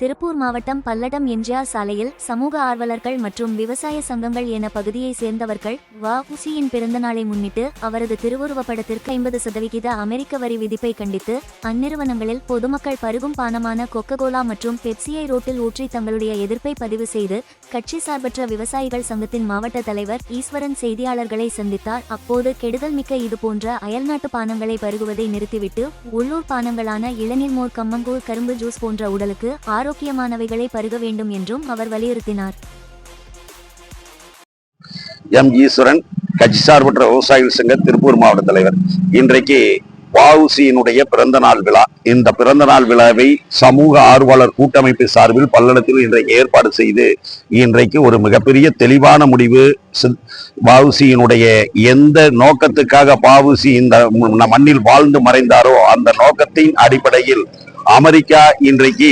திருப்பூர் மாவட்டம் பல்லடம் எம்ஜிஆர் சாலையில் சமூக ஆர்வலர்கள் மற்றும் விவசாய சங்கங்கள் என பகுதியை சேர்ந்தவர்கள் வ. உசியின் பிறந்தநாளை முன்னிட்டு அவரது திருவுருவப் படத்திற்கு ஐம்பது சதவிகித அமெரிக்க வரி விதிப்பை கண்டித்து அந்நிறுவனங்களில் பொதுமக்கள் பருகும் பானமான கொக்ககோலா மற்றும் பெப்சியை ரோட்டில் ஊற்றி தங்களுடைய எதிர்ப்பை பதிவு செய்து கட்சி சார்பற்ற விவசாயிகள் சங்கத்தின் மாவட்ட தலைவர் ஈஸ்வரன் செய்தியாளர்களை சந்தித்தார். அப்போது கெடுதல் மிக்க இதுபோன்ற அயல்நாட்டு பானங்களை பருகுவதை நிறுத்திவிட்டு உள்ளூர் பானங்களான இளநீர் மோர் கம்மங்கூழ் கரும்பு ஜூஸ் போன்ற உடலுக்கு ஆரோக்கியமானவைகளை பருக வேண்டும் என்றும் அவர் வலியுறுத்தினார். எம். ஈஸ்வரன் கட்சி சார்பற்ற விவசாயிகள் சங்க திருப்பூர் மாவட்ட தலைவர். இன்றைக்கு வஉசியினுடைய பிறந்த நாள் விழா. இந்த பிறந்த நாள் விழாவை சமூக ஆர்வலர் கூட்டமைப்பு சார்பில் பல்லடத்தில் இன்றைக்கு ஏற்பாடு செய்து இன்றைக்கு ஒரு மிகப்பெரிய தெளிவான முடிவு வஉசியினுடைய எந்த நோக்கத்துக்காக பாவுசி இந்த மண்ணில் வாழ்ந்து மறைந்தாரோ அந்த நோக்கத்தின் அடிப்படையில் அமெரிக்கா இன்றைக்கு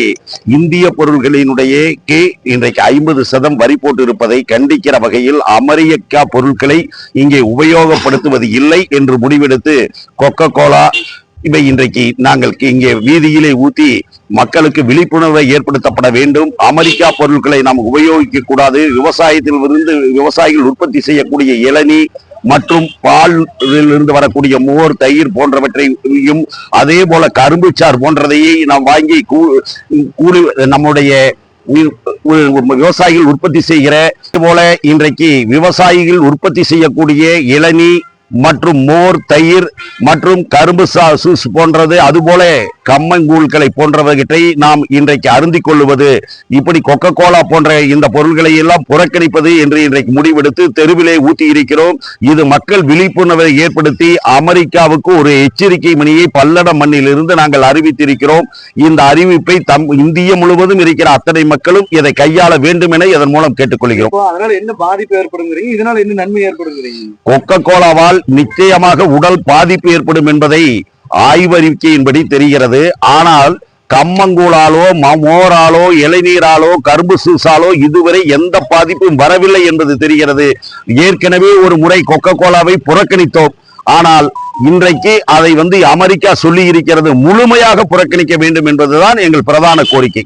இந்திய பொருள்களினுடைய கே இன்றைக்கு ஐம்பது சதம் வரி போட்டு இருப்பதை கண்டிக்கிற வகையில் அமெரிக்கா பொருட்களை இங்கே உபயோகப்படுத்துவது இல்லை என்று முடிவெடுத்து கொக்கோ கோலா இவை இன்றைக்கு நாங்கள் இங்கே வீதியிலே ஊத்தி மக்களுக்கு விழிப்புணர்வை ஏற்படுத்தப்பட வேண்டும். அமெரிக்கா பொருட்களை நாம் உபயோகிக்க கூடாது. விவசாயத்தில் இருந்து விவசாயிகள் உற்பத்தி செய்யக்கூடிய இளநீ மற்றும் பாலிலிருந்து வரக்கூடிய மோர் தயிர் போன்றவற்றையும் அதே போல கரும்புச்சார் போன்றதையே நாம் வாங்கி கூலி நம்முடைய விவசாயிகள் உற்பத்தி செய்கிற போல இன்றைக்கு விவசாயிகள் உற்பத்தி செய்யக்கூடிய இளநீ மற்றும் மோர் தயிர் மற்றும் கரும்பு சூஸ் போன்றது. அதுபோல கம்மங்கூழ்களை போன்றவற்றை நாம் இன்றைக்கு அருந்திக் கொள்ளுவது இப்படி கொக்க கோலா போன்ற இந்த பொருள்களை எல்லாம் புறக்கணிப்பது என்று இன்றைக்கு முடிவெடுத்து தெருவிலே ஊத்தி இருக்கிறோம். இது மக்கள் விழிப்புணர்வை ஏற்படுத்தி அமெரிக்காவுக்கு ஒரு எச்சரிக்கை மணியை பல்லட மண்ணில் இருந்து நாங்கள் அறிவித்திருக்கிறோம். இந்த அறிவிப்பை தம் இந்திய முழுவதும் இருக்கிற அத்தனை மக்களும் இதை கையாள வேண்டும் என இதன் மூலம் கேட்டுக்கொள்கிறோம். அதனால என்ன பாதிப்பு ஏற்படுங்கிறீங்க? இதனால என்ன நன்மை ஏற்படுங்கிறீங்க? கொக்க கோலாவால் நிச்சயமாக உடல் பாதிப்பு ஏற்படும் என்பதை ஆய்வறிக்கையின்படி தெரிகிறது. ஆனால் கம்மங்கூழாலோ மோராலோ இளநீராலோ கரும்பு சூசாலோ இதுவரை எந்த பாதிப்பும் வரவில்லை என்பது தெரிகிறது. ஏற்கனவே ஒரு முறை கொக்க கோலாவை புறக்கணித்தோம். ஆனால் இன்றைக்கு அதை வந்து அமெரிக்கா சொல்லி இருக்கிறது முழுமையாக புறக்கணிக்க வேண்டும் என்பதுதான் எங்கள் பிரதான கோரிக்கை.